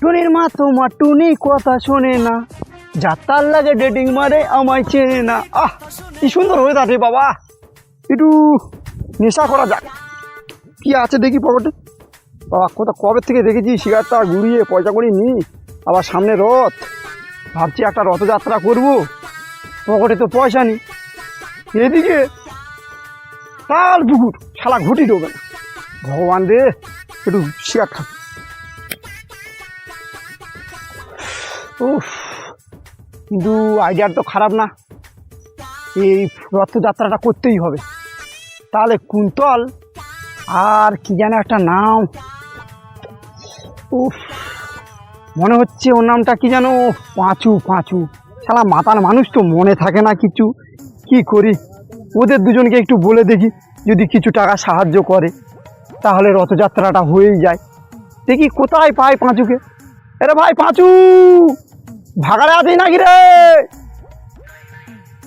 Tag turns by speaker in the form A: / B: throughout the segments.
A: টুনির মা তোমার টুনি কথা শোনে না। যাত্রার লাগে ডেটিং মারে আমায় চেনে না। আহ, কি সুন্দর হয়ে থাকে বাবা। একটু নেশা করা যাক। কি আছে দেখি পকেটে? বাবা কোথা কবে থেকে দেখেছি? সিগারেটটা ঘুরিয়ে পয়সা করে নি? আবার সামনে রথ। ভাবছি একটা রথযাত্রা করব। পকেটে তো পয়সা নেই। এদিকে তাল পুকুর, শালা ঘুটি ঢোকে না। ভগবান রে, একটু সিগারেট খা। উফ, কিন্তু আইডিয়ার তো খারাপ না। এই রথযাত্রাটা করতেই হবে। তাহলে কুন্তল আর কি যেন একটা নাম মনে হচ্ছে ওর নামটা কি যেন? পাঁচু পাঁচু। শালা মাতার মানুষ তো মনে থাকে না কিছু। কি করি? ওদের দুজনকে একটু বলে দেখি, যদি কিছু টাকা সাহায্য করে। তাহলে রথযাত্রাটা হয়েই যায়। দেখি কোথায় পাই পাঁচুকে। আরে ভাই, পাঁচু! ভাগাড়ে আছিস নাকি রে?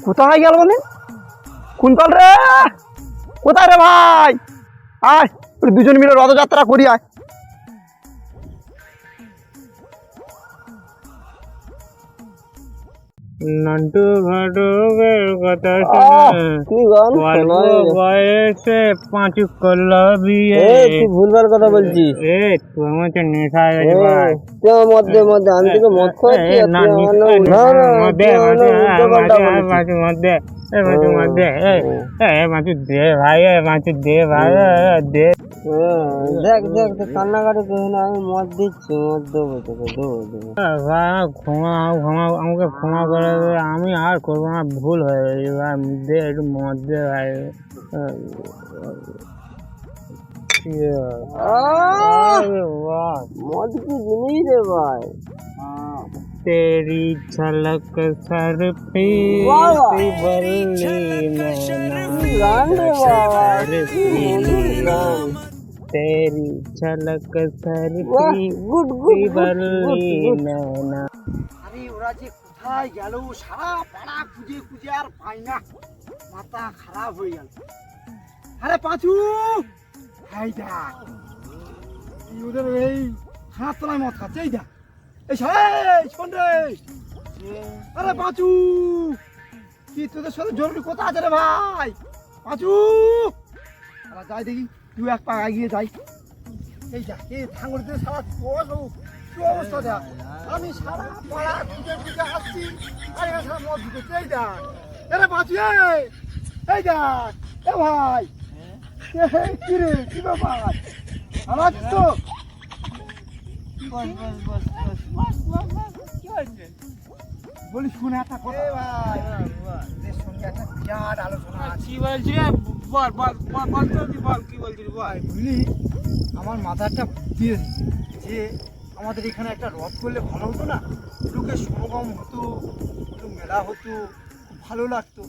A: কোথায় গেল মানে? কুন্তল রে! কোথায় রে ভাই? আয়, দুজন মিলে রথযাত্রা করি, আয়।
B: নন্টু ঘটকের কথা শুনে অল্প বয়সে পাঁচু করল বিয়ে
A: ভুলবার কথা বলছিস
B: এ তোর মধ্যে নেশা হয়ে ভাই
A: মধ্যে মধ্যে আমি তোকে মদ খাওয়াচ্ছি
B: না,
A: না,
B: মধ্যে, মধ্যে, মধ্যে, এ, মধ্যে, এ, এ, মাঝে দে ভাই, এ, দে ভাই, দে।
A: হ্যাঁ, দেখ দেখ দেখ কান্নাকাটি না আমি মদ দিচ্ছি মদ দেবো তোকে দেবো দেবো
B: ভাই, আমাকে ক্ষমা করে আমি আর করব না ভুল হয়ে গেছে ভাই দে একটু মদ দে ভাই ইয়ে,
A: মদ কি জিনিস রে ভাই
B: तेरी झलक सर पे
A: वाह, वाह।
B: सी बल्ली नैना
A: গান রে বাবা
B: सर पे तेरी झलक सर
A: বাহ
B: पे
A: গুড গুড
B: सी बल्ली नैना
C: আরে ওরা যে কোথায় গেল সারা পাড়া খুঁজে খুঁজে আর পাই না মাথা খারাপ হয়ে গেল আরে পাঁচু এই দেখ এই ওদের এই হাত তোলায় মদ খাচ্ছে এই দেখ আরে পাঁচু, কি তোদের সাথে জরুরি কথা আছে রে ভাই? পাঁচু। আরে যাই দেখি তুই এক পা এগিয়ে যাই। এই দেখ এই ঠাঙ্গুরিতে সারা বস কি অবস্থা দেখ? আমি সারা পাড়া খুঁজে খুঁজে আসছি, আর সারা মদ ঢুকেছে, এই দেখ। এরে পাঁচু এই দেখ, এ ভাই। কি রে, কি ব্যাপার? আছিস তো? বলি শুনে একটা কথা? ভাই তোদের সঙ্গে একটা বিরাট আলোচনা
B: বল বল বল বল তুই বল কি বলছিস বল।
C: ভাই বুঝলি? আমার মাথাটা যে আমাদের এখানে একটা রথ করলে ভালো হতো না? লোকের সমাগম হতো একটু মেলা হতো খুব ভালো লাগতো।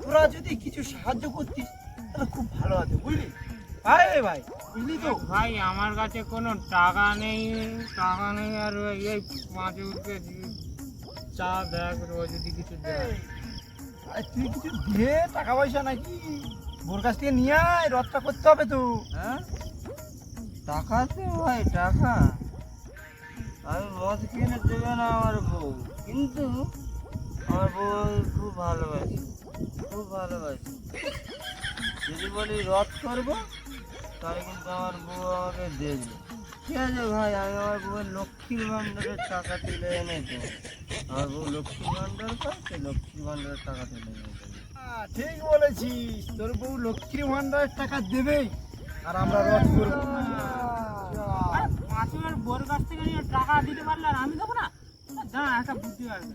C: তোরা যদি কিছু সাহায্য করতিস তাহলে খুব ভালো হতো বুঝলি? ভাই ভাই বুঝলি তো
B: ভাই আমার কাছে কোনো টাকা নেই টাকা নেই আর এই পাঁচ উঠে চা ব্যাগ রোজ যদি কিছু দেয়।
C: আরে তুই কিছু দিয়ে টাকা পয়সা নাকি? বোর কাছ থেকে নিয়ে আয় রথটা করতে হবে তো।
A: হ্যাঁ? টাকা তো ভাই টাকা। আমি মদ কিনে দেবে না আমার বউ। কিন্তু আমার বউ খুব ভালোবাসি খুব ভালোবাসি। যদি বলি রথ করব তাহলে কিন্তু আমার বউ আমাকে দেবে ঠিক আছে ভাই আমি আমার বউয়ের লক্ষ্মীর ভাণ্ডারের টাকা তুলে এনে দেবো আমার বউ লক্ষ্মীর ভাণ্ডার সে লক্ষ্মীর ভাণ্ডারের টাকা তুলে এনে দেবে
C: হ্যাঁ, ঠিক বলেছিস। তোর বউ লক্ষ্মী ভান্ডারের টাকা দেবেই আর আমরা রথ করব।
B: পাঁচের বোর কাছ থেকে টাকা দিতে পারলে আর আমি দেবো না? যা একটা বুদ্ধি আসবে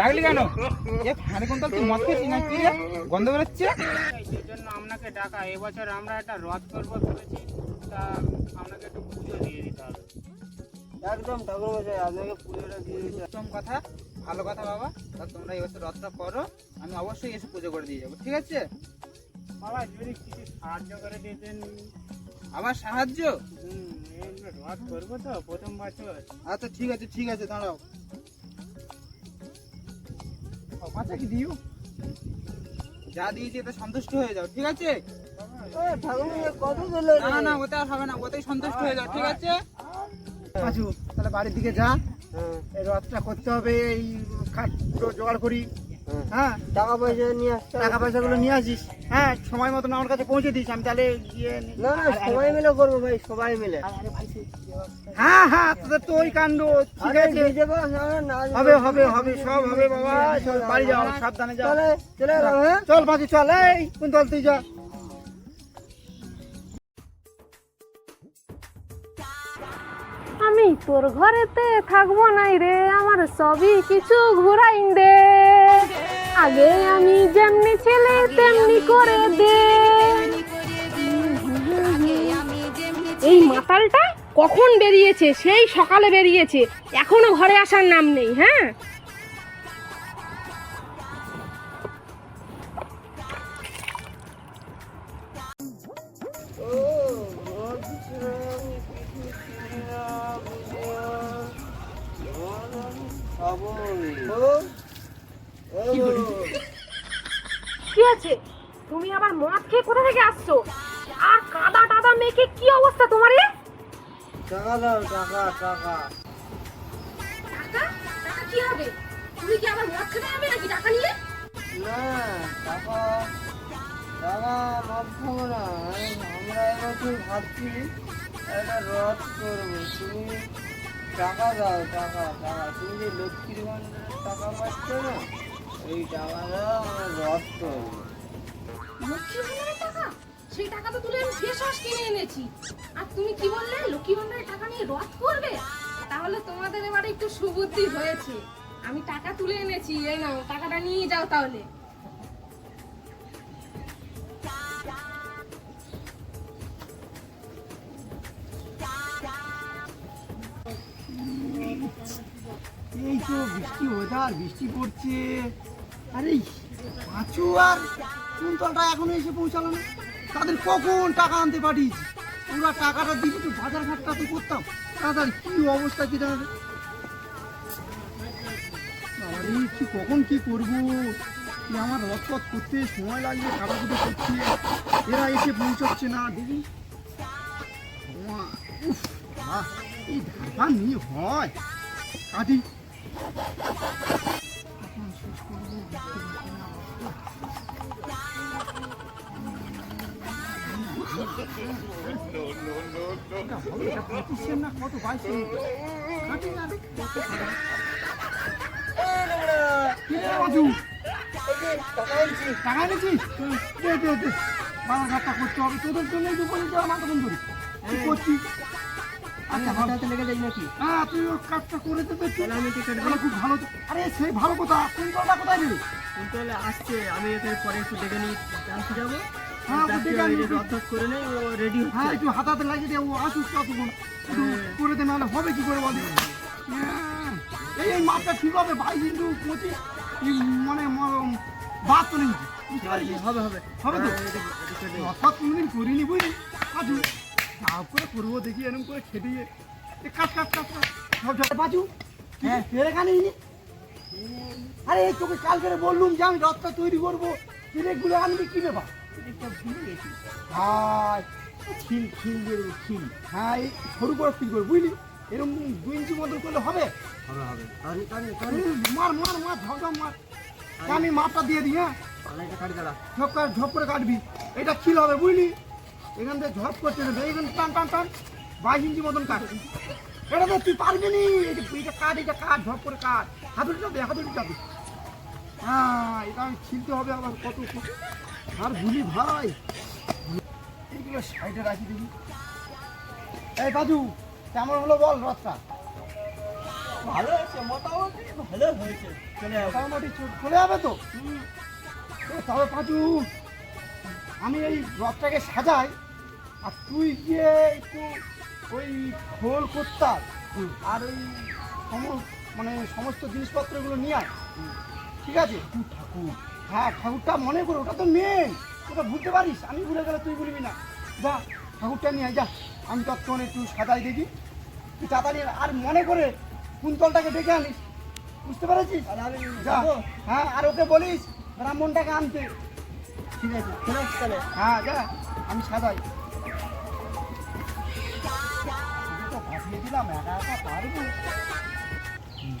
D: ডাকলি কেন? এ ফ্যানে কোন তুই মদ খেয়েছিস না কি গন্ধ বেরোচ্ছে?
B: সেই জন্য আপনাকে ডাকা এবছর আমরা একটা রথ করব ভেবেছি। তা আপনাকে একটু পুজো দিয়ে দিতে হবে।
C: একদম ঠাকুর আপনাকে পুজোটা দিয়ে দিতে
D: কথা ভালো কথা বাবা। তা তোমরা এবছর রথটা করো আমি অবশ্যই এসে পুজো করে দিয়ে যাব ঠিক আছে?
B: বাবা যদি কিছু সাহায্য করে দিতেন।
D: আমার সাহায্য?
B: হুম, রথ করব তো প্রথম বছর।
D: আচ্ছা ঠিক আছে ঠিক আছে দাঁড়াও।
C: মাথা কি দিও?
D: যা দিয়েছি এতে সন্তুষ্ট হয়ে যাও ঠিক আছে? না না ওতে আর হবে না ওতেই সন্তুষ্ট হয়ে যাও ঠিক আছে?
C: পাঁচু তাহলে বাড়ির দিকে যা। এই রথটা করতে হবে এই খাট জোগাড় করি। হ্যাঁ?
E: টাকা পয়সা নিয়ে আসতে
C: টাকা পয়সাগুলো নিয়ে আসিস। হ্যাঁ সময় মতন আমার কাছে পৌঁছে দিস আমি তাহলে গিয়ে না
E: না সবাই মিলে করব ভাই সবাই মিলে।
C: হ্যাঁ হ্যাঁ তোদের তো ওই কাণ্ড ঠিক আছে।
E: হবে
C: হবে হবে সব হবে বাবা চল বাড়ি যাও সাবধানে যাও।
E: চলে চলে হ্যাঁ।
C: চল এই কোন দল তুই যা।
F: আমি তোর ঘরেতে থাকব নাই রে আমার সবই কিছু ঘুরাইন দে। আগে আমি যেমনি ছেলে তেমনি করে দে। এই মাতালটা কখন বেরিয়েছে? সেই সকালে বেরিয়েছে। এখনও ঘরে আসার নাম নেই হ্যাঁ?
E: টাকা টাকা টাকা
F: টাকা নিয়ে
E: না আমরা এবছর ভাবছি একটা রথ করব তুমি টাকা দাও টাকা তুমি লক্ষ্মীর টাকা পাচ্ছ না, এই টাকা দাও, আমরা রথ করব।
F: লক্ষ্মী ভান্ডারের টাকা সেই টাকা তো তুলে আমি ফেস ওয়াশ কিনে এনেছি। আর তুমি কি বললে? লক্ষ্মী ভান্ডারের টাকা নিয়ে রথ করবে? তাহলে তোমাদের এবারে একটু সুবুদ্ধি হয়েছে। আমি টাকা তুলে এনেছি, এই নাও, টাকাটা নিয়ে যাও তাহলে।
C: এই তো বৃষ্টি ওয়েদার বৃষ্টি পড়ছে। আরে পাঁচু আর কুন্তলটা এখনও এসে পৌঁছালো না? তাদের কখন টাকা আনতে পাঠিয়েছি ওরা টাকাটা দিবি তো, বাজার ঘাটটা তো করতাম। তাড়াতাড়ি, কি অবস্থা কি জানাবে আরে কি কখন কি করব? এই আমার রথপথ করতে সময় লাগবে কাটাকুটি করছে এরা এসে পৌঁছচ্ছে না, দেখি। এই ধারবার নিয়ে হয়। কাটি না কত তোদের জন্যই তো বলি তোরা মাথা আচ্ছা লেগে যাই নাকি হ্যাঁ তুই ওর কাজটা করে দে তো একটু। তাহলে খুব ভালো আরে সেই ভালো কথা কোথায়
E: তাহলে আসছে আমি এখানে পরে একটু ডেকে নিই জানতে যাব
C: হ্যাঁ ডেকে।
E: করে নেই ও রেডি
C: হ্যাঁ একটু লাগিয়ে দে ও আসুক ততক্ষণ করে দে নাহলে হবে কি করে বলে? হ্যাঁ, এই এই মাপটা ঠিক হবে বাইশ ইন্টু পঁচিশ মানে বাহাত্তর ইঞ্চি।
E: হবে হবে।
C: হবে তো? অর্থাৎ কোনোদিন করিনি বুঝলি? বাজু করে করব দেখি এরকম করে খেটিয়ে। কাট কাট কাট কাট বাজু হ্যাঁ। এখানে আরে তোকে কাল করে বললুম যে আমি রথটা তৈরি করব। গুলো আনবি কি ব্যাপার? হাই খিল খিল খিল। হ্যাঁ এই সরু করে করব বুঝলি? এরকম দুই ইঞ্চি মতন করলে হবে? মার মার আমি মাপটা দিয়ে দিই হ্যাঁ?
E: কাটি
C: ঝপ করে ঝপ করে কাটবি। এটা খিল হবে বুঝলি? এখান থেকে ঝপ করতে টান টান টান। বাইশ ইঞ্চি মতন এটা তো তুই পারবি নি। এটা এটা কাঠ ঝপ করে কাঠ হাতুড়ি যাবে হাতুড়ি যাবে হ্যাঁ এটা আমি ছিলতে হবে আবার কত আর ভুলি ভাই। এইগুলো সাইডে রাখি দেখি এই কাজু কেমন হলো বল রথটা
E: ভালো হয়েছে মোটামুটি ভালো হয়েছে। চলে যাব
C: মোটামুটি চলে যাবে তো? তবে পাঁচু আমি এই রথটাকে সাজাই আর তুই গিয়ে একটু ওই খোল করতার আর ওই সম- মানে সমস্ত জিনিসপত্রগুলো নিয়ে আয়। ঠিক আছে? ঠাকুর। হ্যাঁ ঠাকুরটা মনে করে ওটা তো মেন ওটা ভুলতে পারিস আমি ভুলে গেলে তুই ভুলবি না। যা ঠাকুরটা নিয়ে আয় যা। আমি তৎক্ষণ একটু সাজাই দেখি। তুই তাড়াতাড়ি আর মনে করে কুন্তলটাকে ডেকে আনিস। বুঝতে পেরেছিস? যা হ্যাঁ আর ওকে বলিস ব্রাহ্মণটাকে আনতে। ঠিক আছে।
E: চলে আসছি তাহলে।
C: হ্যাঁ যা আমি সাজাই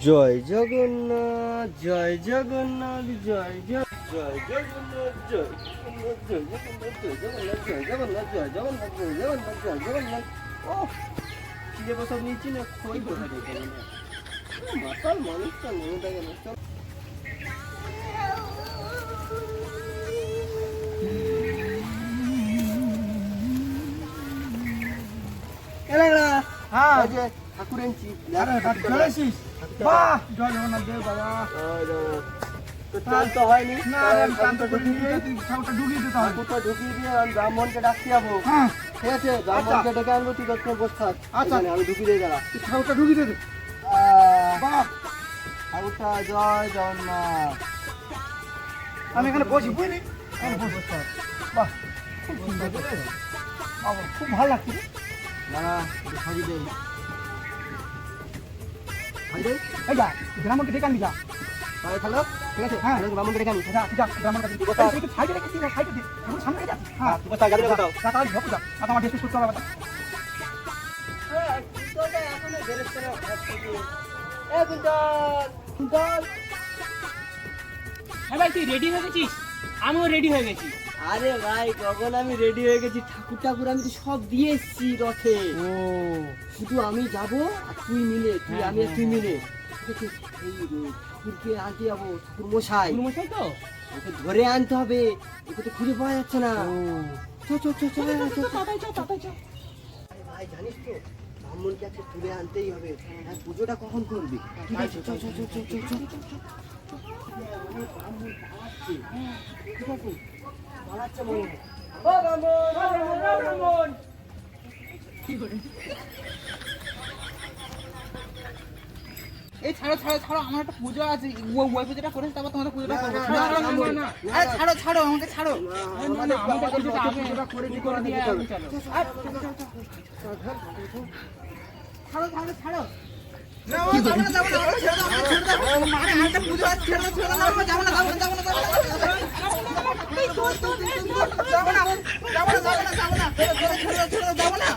E: জয় জগন্নাথ জয় জগন্নাথ জয় জয় জয় জগন্নাথ জয় জগন্নাথ জয় জগন্নাথ জয় জগন্নাথ জয় জগন্নাথ জয় জগন্নাথ জয় জগন্নাথ ও চিনে বসব নিয়েছি না খই কোথা গেল মাতাল মানুষটা মনে থাকে না।
C: হ্যাঁ।
E: এই যে ঠাকুর এনেছি।
C: আরে ঠাকুর চলে এসিস বাহ জয় জগন্নাথ দেব বাবা।
E: ব্রাহ্মণকে ডাকতে যাব
C: হ্যাঁ।
E: ঠিক আছে ব্রাহ্মণকে ডেকে আনব তুই দক্ষিণে বসে থাক
C: আচ্ছা।
E: আমি ঢুকিয়ে দিয়ে
C: তুই ঠাকুরটা ঢুকিয়ে দে।
E: ঠাকুরটা জয় জগন্নাথ।
C: আমি এখানে বসি বুঝলি? এখানে বসে। বাহ খুব সুন্দর খুব ভালো লাগছে।
E: দাঁড়া সাজি দেই।
C: এই যা গ্রামকে ডেকে আনবি যা।
E: তাহলে ঠিক আছে
C: হ্যাঁ।
E: হ্যাঁ ডেকে
C: যা কাছে সাইডে রেখে সাইডে সামনে হ্যাঁ তাহলে যা আর আমার করতে হবে
B: হ্যাঁ ভাই তুই রেডি হয়ে গেছিস আমিও রেডি হয়ে গেছি
E: আরে ভাই কখন আমি রেডি হয়ে গেছি ঠাকুর ঠাকুর আমি তো সব দিয়ে এসছি রথে
B: ও
E: শুধু আমি যাব আর তুই মিলে তুই
B: হ্যাঁ,
E: আমি আর
B: হ্যাঁ,
E: তুই
B: হ্যাঁ।
E: মিলে এই ঠাকুরকে আনতে যাব ঠাকুর মশাই
B: মশাই তো
E: ওকে ধরে আনতে হবে ওকে তো খুঁজে পাওয়া যাচ্ছে না চো চো চো চো ভাই জানিস তো ব্রাহ্মণকে আজকে তুলে আনতেই হবে আর পুজোটা কখন করবি ঠিক আছে চো চো চো চো চো চো ব্রাহ্মণ পালাচ্ছে ঠিক আছে পালাচ্ছে মনে হয়
D: এই ছাড়ো ছাড়ো ছাড়ো আমার একটা পুজো আছে ওই পুজোটা করে তারপর তোমাদের পুজোটা করব ছাড়ো, ছাড়ো, ছাড়ো,
E: না,
D: না।
E: না,
D: আরে ছাড়ো ছাড়ো আমাকে ছাড়ো
E: আমাদের
B: আমাদের
E: আমাদের
B: পুজোটা আগে
E: করে
B: দিয়ে চলো
D: ছাড়ো ছাড়ো ছাড়ো না, যাব না,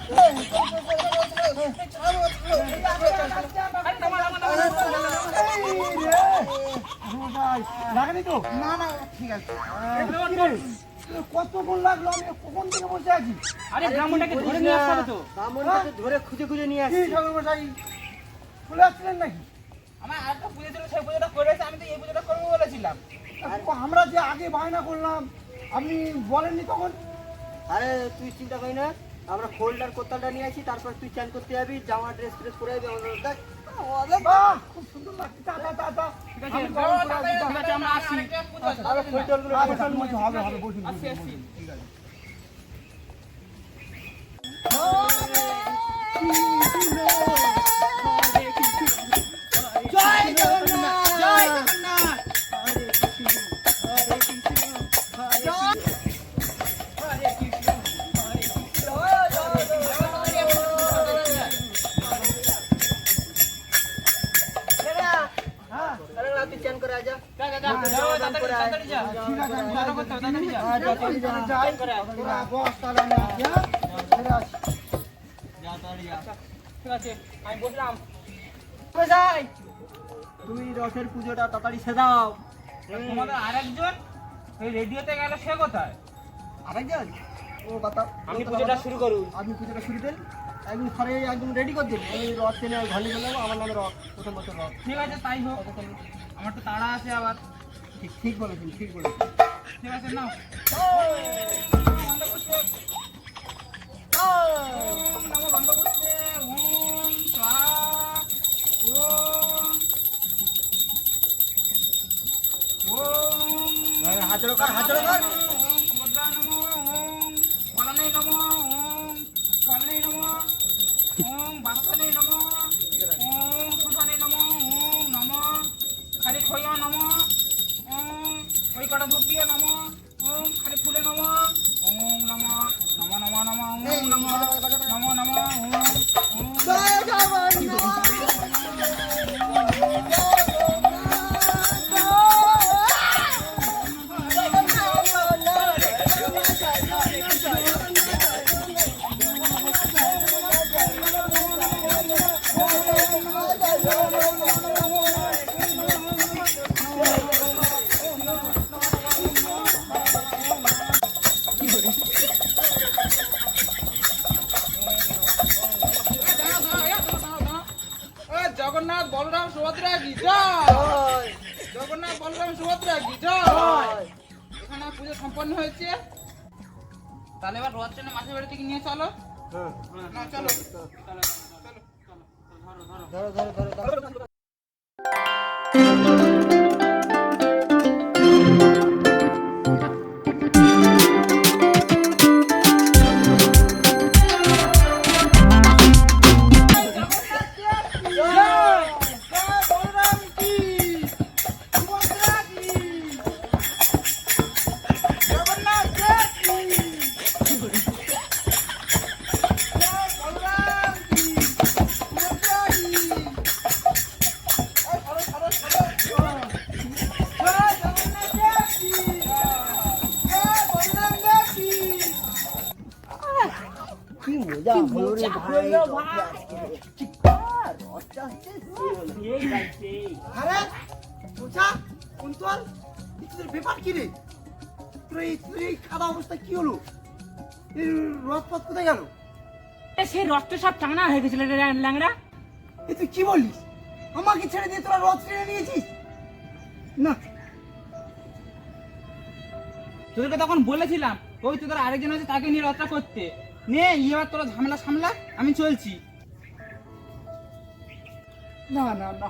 C: লাগল কখন থেকে বসে আছি
B: ধরে
E: খুঁজে খুঁজে নিয়ে
C: আসছিলেন নাকি
D: আমার পুজো সেই করেছে আমি তো এই করব বলেছিলাম
C: আমরা যে আগে বায়না করলাম আপনি বলেননি তখন
E: আরে, তুই চিন্তা করি না। আমরা ফোল্ডার কোতালটা নিয়ে আসি, তারপর তুই চ্যান করতে যাবি, জামা ড্রেস ট্রেস পরে যাবি, আমাদের দেখ।
C: খুব সুন্দর লাগছে টা টা টা টা
B: ঠিক আসছি
E: আরে
C: হবে হবে বসুন
D: জয়
C: যাই, তোরা বস তাহলে আমি আসি? আসি।
B: ঠিক আছে আমি বসলাম
E: যাই। তুমি রথের পুজোটা তাড়াতাড়ি সেদাও
B: তোমাদের আরেকজন? এই রেডিওতে গেল সে কোথায়?
E: আরেকজন? ও বাতা
B: আমি পুজোটা শুরু করুন
C: আপনি পুজোটা শুরু দেন
E: একদম ঘরে একদম রেডি করে দিন। আমি রথ টেনে ঘনি করে নেব আমার নামে রথ প্রথম বছর রথ।
D: ঠিক আছে তাই হোক। আমার তো তাড়া আছে আবার।
E: ঠিক ঠিক বলেছেন ঠিক বলেছেন।
D: ঠিক আছে নাও
E: হাজারো কর হাজারো
D: সুভদ্রা কি জয় এখানে পুজো সম্পন্ন হয়েছে তাহলে এবার রথ টেনে মাসের বাড়ি থেকে নিয়ে চলো হ্যাঁ চলো চলো ধরো ধরো
E: ধরো ধরো আরে পোছা কুন্তল তোদের ব্যাপার কি রে? তোর এই তোর এই খাওয়া অবস্থা কি হলো? এই রথপথ কোথায় গেল?
D: সেই রথ তো সব টানা হয়ে গেছিল রে ল্যাংড়া।
E: এ তুই কি আমাকে ছেড়ে দিয়ে তোরা রথ টেনে নিয়েছিস? না।
D: তোদেরকে তখন বলেছিলাম ওই তোদের আরেকজন আছে তাকে নিয়ে রথটা করতে। নে এবার তোরা ঝামেলা সামলা আমি চলছি।
E: না না না।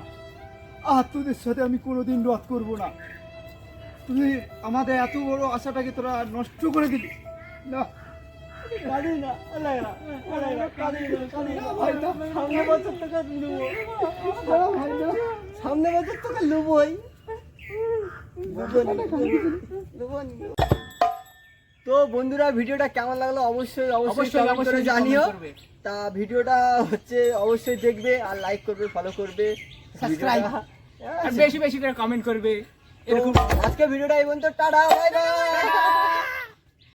E: আর তোদের সাথে আমি কোনোদিন রথ করব না। তুই আমাদের এত বড় আশাটাকে তোরা নষ্ট করে দিলি। না। সামনে বছর তোকে নেব। সামনে বছর নেবই। তো বন্ধুরা ভিডিওটা কেমন লাগল অবশ্যই অবশ্যই জানিও। তা ভিডিওটা হচ্ছে অবশ্যই দেখবে আর লাইক করবে ফলো করবে। সাবস্ক্রাইব
D: আর বেশি বেশি করে কমেন্ট করবে।
E: এরকম। আজকে ভিডিওটা এই পর্যন্ত। Tata bye bye